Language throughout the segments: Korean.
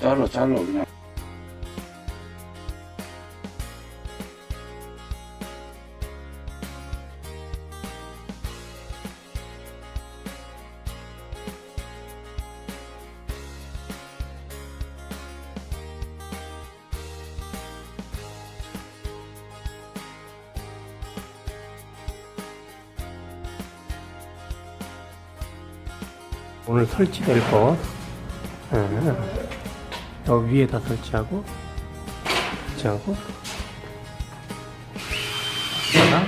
잘라 잘라 그냥 오늘 설치될 거 예. 여기 위에다 설치하고 설치하고. 자,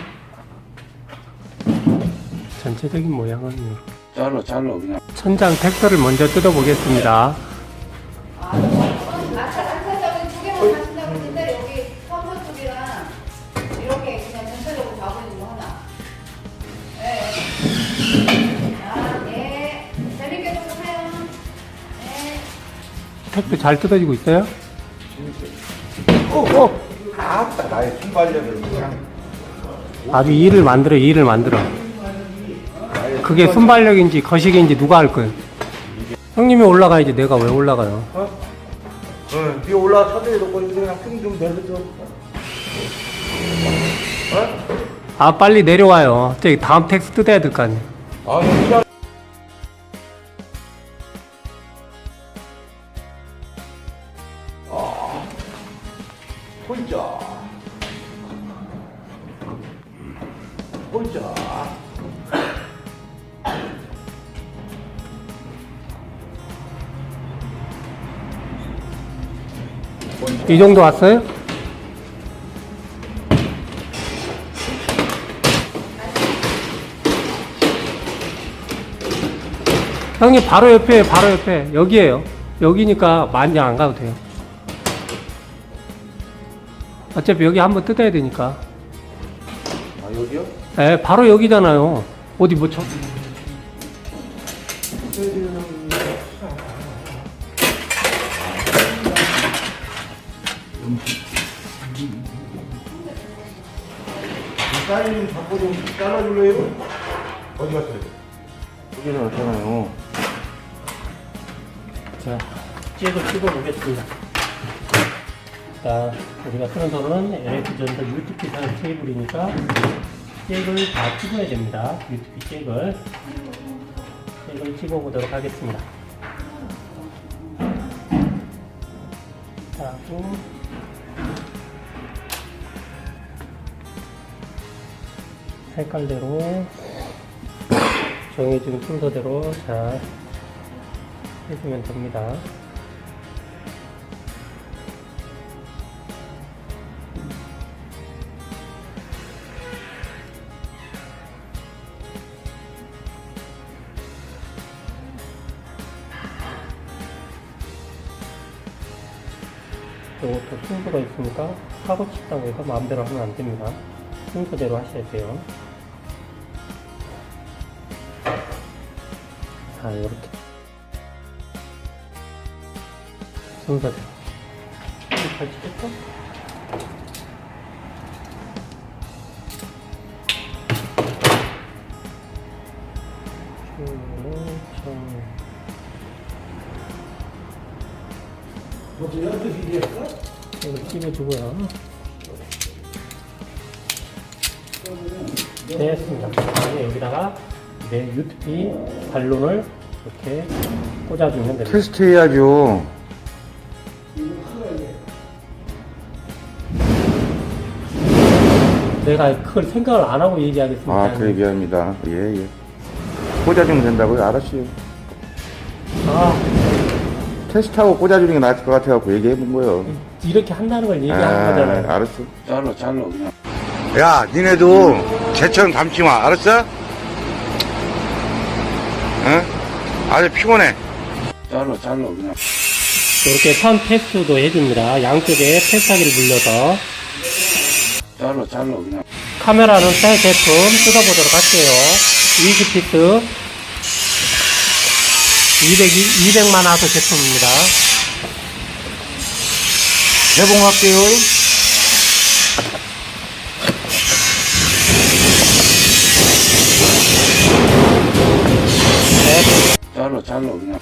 전체적인 모양은. 잘라 잘라 그냥. 천장 텍스를 먼저 뜯어 보겠습니다 잘 뜯어지고 있어요? 아따 나의 순발력을 그냥 아주 일을 만들어 일을 만들어. 그게 순발력인지 거식인지 누가 할 거예요? 형님이 올라가야지 내가 왜 올라가요? 어, 뒤에 올라가 천장에 놓고 그냥 핑좀 내려줘. 아 빨리 내려와요. 저기 다음 텍스 뜯어야 될 거 아니에요? 아 진짜 혼자. 혼자. 이 정도 왔어요? 형님 바로 옆에 바로 옆에. 여기에요. 여기니까 많이 안 가도 돼요 어차피 여기 한번 뜯어야 되니까 아 여기요? 에 바로 여기잖아요 어디 뭐 저... 사인 잡고 좀 잘라줄래요? 어디 갔어요? 여기는 어쩌나요? 자, 잭을 찍어 보겠습니다. 자, 우리가 쓰는 돌은 LH 전자 UTP 산 케이블이니까 잭을 다 찍어야 됩니다. UTP 잭을. 잭을 찍어 보도록 하겠습니다. 자, 또 색깔대로 정해진 순서대로 잘 해주면 됩니다. 순서가 있으니까 하고 싶다고 해서 마음대로 하면 안 됩니다. 순서대로 하셔야 돼요. 자, 이렇게. 순서대로. 잘 찍겠어? 이거 찍어주고요. 됐습니다. 그다음에 여기다가 내 UTP 발론을 이렇게 꽂아주면 됩니다. 테스트 해야죠. 내가 그걸 생각을 안 하고 얘기하겠습니다. 아, 그래 미안합니다. 예, 예. 꽂아주면 된다고요? 알았어요. 아, 테스트하고 꽂아주는 게 나을 것 같아갖고 얘기해본 거예요. 이렇게 한다는 걸 얘기하는 아, 거잖아요. 알았어. 잘라 잘라 그냥 야, 니네도 개처럼 담지 마. 알았어? 응? 아주 피곤해. 잘라 잘라 그냥 이렇게 선 테스트도 해줍니다. 양쪽에 패스하기를 불려서 잘라 잘라 그냥 카메라는 새 제품 뜯어보도록 할게요. 위즈피스 200, 200만 화소 제품입니다. 개봉할게요. 네. 잘라 잘라 그냥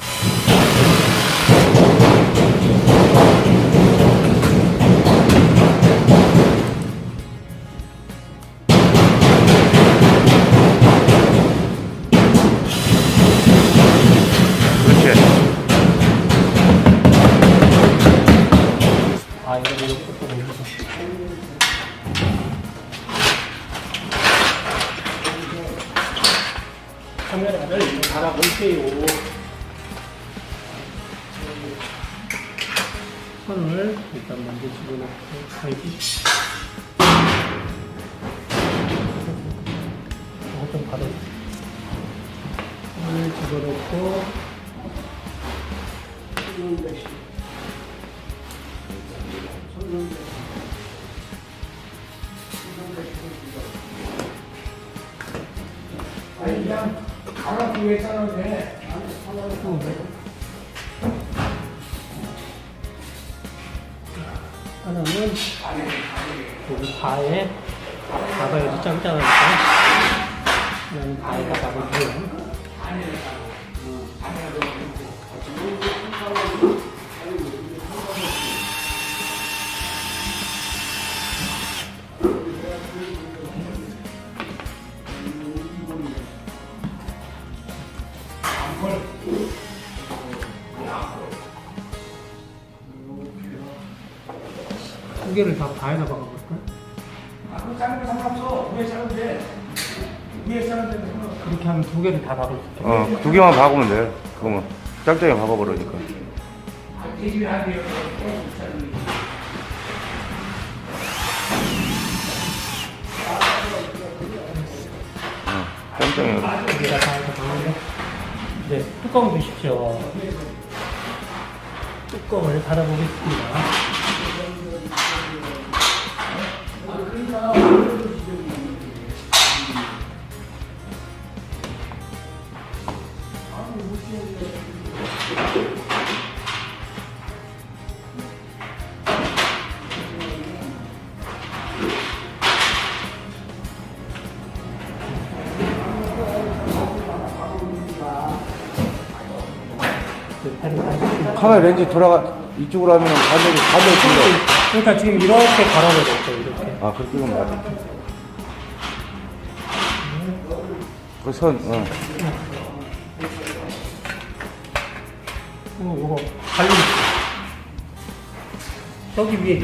카메라를 달아볼게요. 손을 일단 먼저 집어넣고 가야지. 이거 좀 받아. 손을 집어넣고 손을 대시. 손을 그 하나는 여기 바에 여기 짱짱하니까 그냥 바에다 밥을 줘요. 개를 다 바에다 박아볼까? 아그 싸는 거 상관없어. 위에 싸면 돼. 위에 싸면 돼. 그렇게 하면 두 개를 다 박을 수 있겠네. 어, 두 개만 박으면 돼. 그거만. 짱짱이 박아버리니까. 돼지를 하는데요. 어. 여기다 바에다 박는데 네, 뚜껑 주십시오. 뚜껑을 닫아보겠습니다. 카메라 렌즈 돌아가, 이쪽으로 하면 반대로, 반대로 뛴다. 그러니까 지금 이렇게 갈아버렸죠, 이렇게. 아, 그렇게 하면 맞아. 그 선, 어. 어, 저기 위에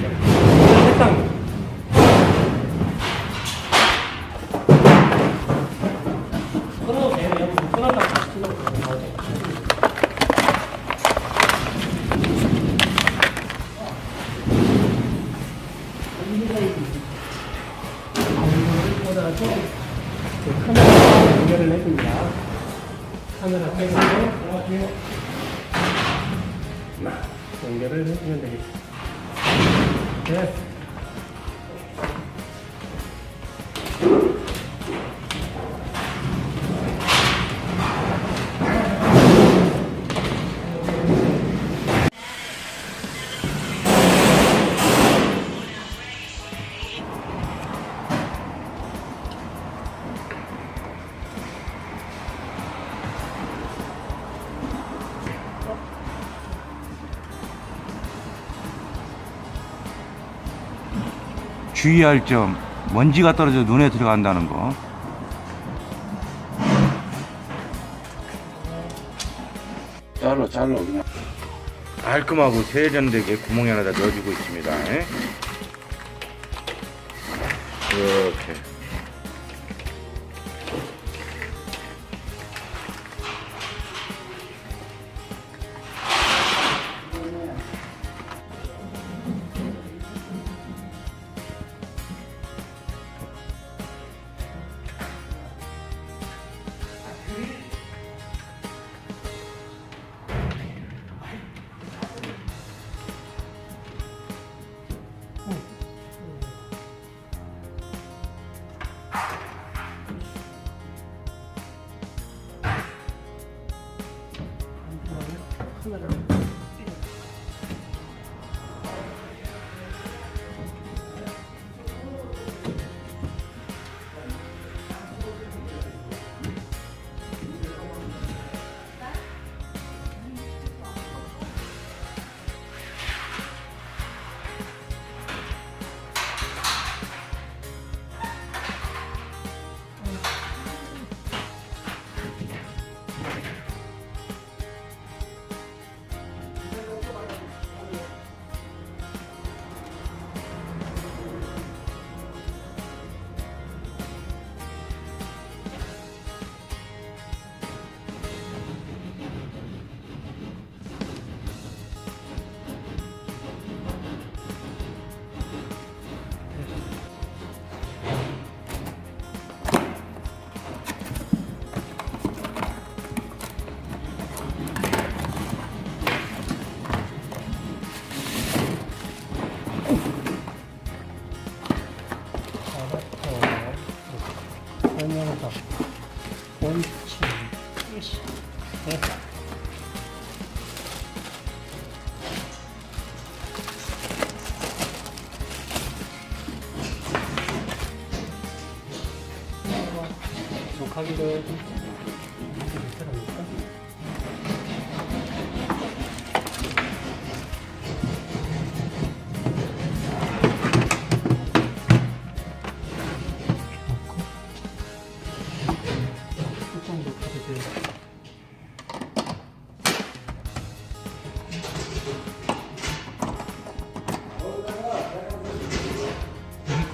연결을 해줍니다. 카메라 빼고. 연결을 해주면 되겠습니다. 네. 주의할 점, 먼지가 떨어져 눈에 들어간다는 거. 잘라 잘라 그냥 깔끔하고 세련되게 구멍이 하나 다 넣어주고 있습니다. 예? 이렇게. 카 거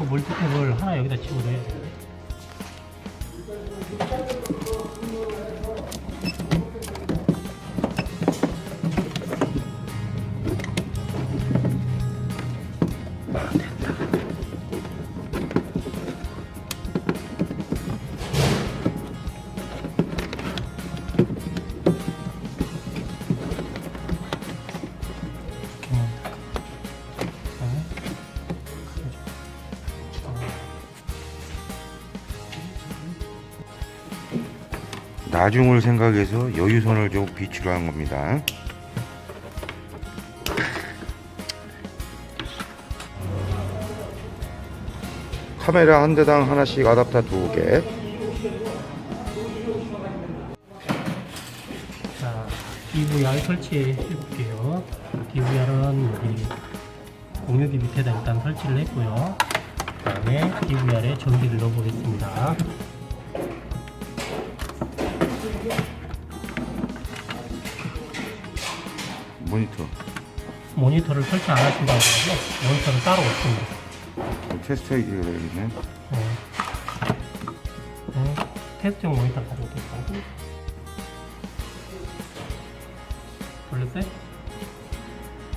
멀티탭을 하나 여기다 집어넣어야 돼. Gracias. 나중을 생각해서 여유선을 좀 비치로 한 겁니다. 카메라 한 대당 하나씩 아답터 두 개. 자, DVR 설치해 볼게요. DVR은 여기 공유기 밑에다 일단 설치를 했고요. 그 다음에 DVR에 전기를 넣어보겠습니다. 모니터. 모니터를 설치 안 하신다고 하면 모니터를 따로 없습니다. 테스트 해야 되겠네. 네. 네. 테스트용 모니터 가져오겠다고. 원래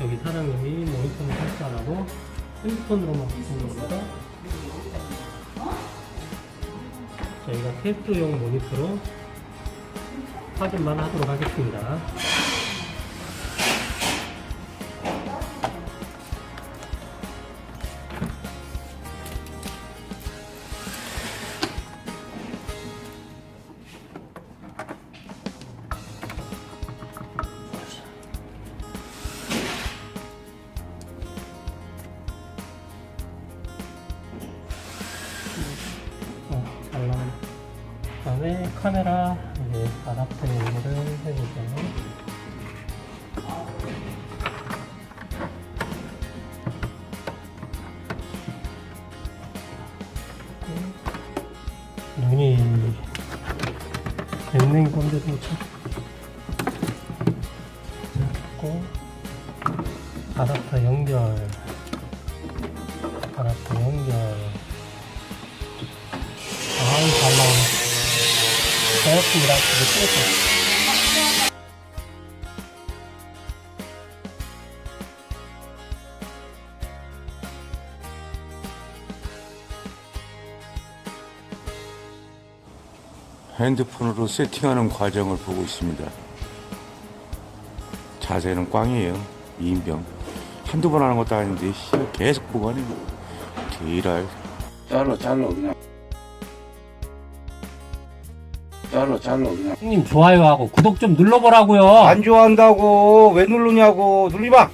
여기 사장님이 모니터를 설치 안 하고 핸드폰으로만 바꾼 겁니다. 저희가 테스트용 모니터로 확인만 하도록 하겠습니다. 카메라 이제 아답터 연결을 해보죠. 눈이 맹맹이 건데도 참 잡고 아답터 연결 이거 찍었어 핸드폰으로 세팅하는 과정을 보고 있습니다. 자세는 꽝이에요. 미인병. 한두 번 하는 것도 아닌데 씨, 계속 보고 하네. 개랄. 잘라 잘라 그냥 잘라 잘라 그냥 형님 좋아요하고 구독 좀 눌러보라고요 안 좋아한다고 왜 누르냐고 눌리마.